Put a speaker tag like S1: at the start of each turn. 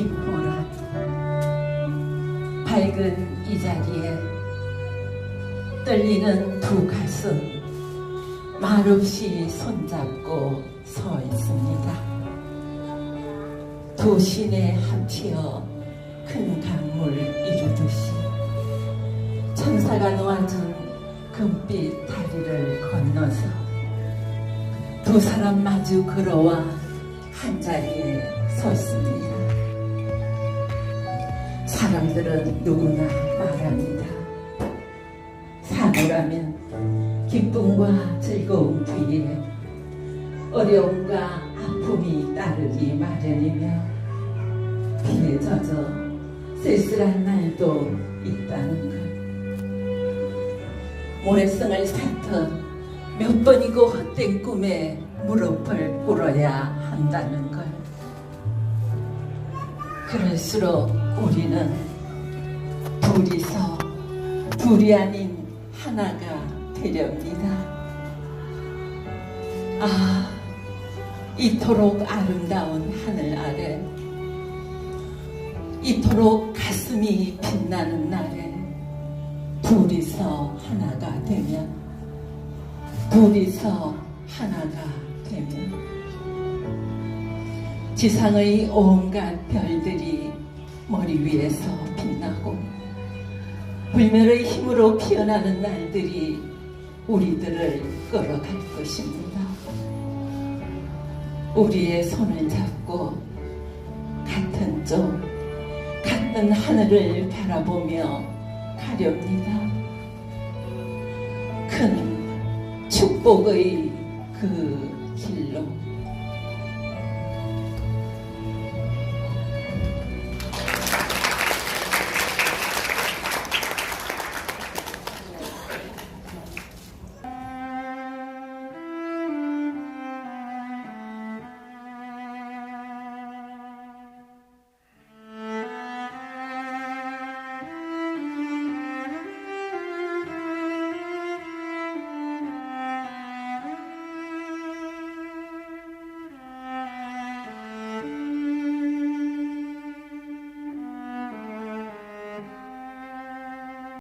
S1: 김보란 밝은 이 자리에 떨리는 두 가슴 말없이 손잡고 서 있습니다. 두 신에 합치어 큰 강물 이루듯이 천사가 놓아준 금빛 다리를 건너서 두 사람 마주 걸어와 한 자리에 섰습니다. 사람들은 누구나 말합니다. 사고라면 기쁨과 즐거움 뒤에 어려움과 아픔이 따르기 마련이며 비에 젖어 쓸쓸한 날도 있다는 것. 모래성을 쌓던 몇 번이고 헛된 꿈에 무릎을 꿇어야 한다는 걸. 그럴수록 우리는 둘이서 둘이 아닌 하나가 되렵니다. 아, 이토록 아름다운 하늘 아래, 이토록 가슴이 빛나는 날에 둘이서 하나가 되면, 둘이서 하나가 되면, 지상의 온갖 별들이 머리 위에서 빛나고, 불멸의 힘으로 피어나는 날들이 우리들을 끌어갈 것입니다. 우리의 손을 잡고 같은 쪽, 같은 하늘을 바라보며 가렵니다. 큰 축복의 그 길로.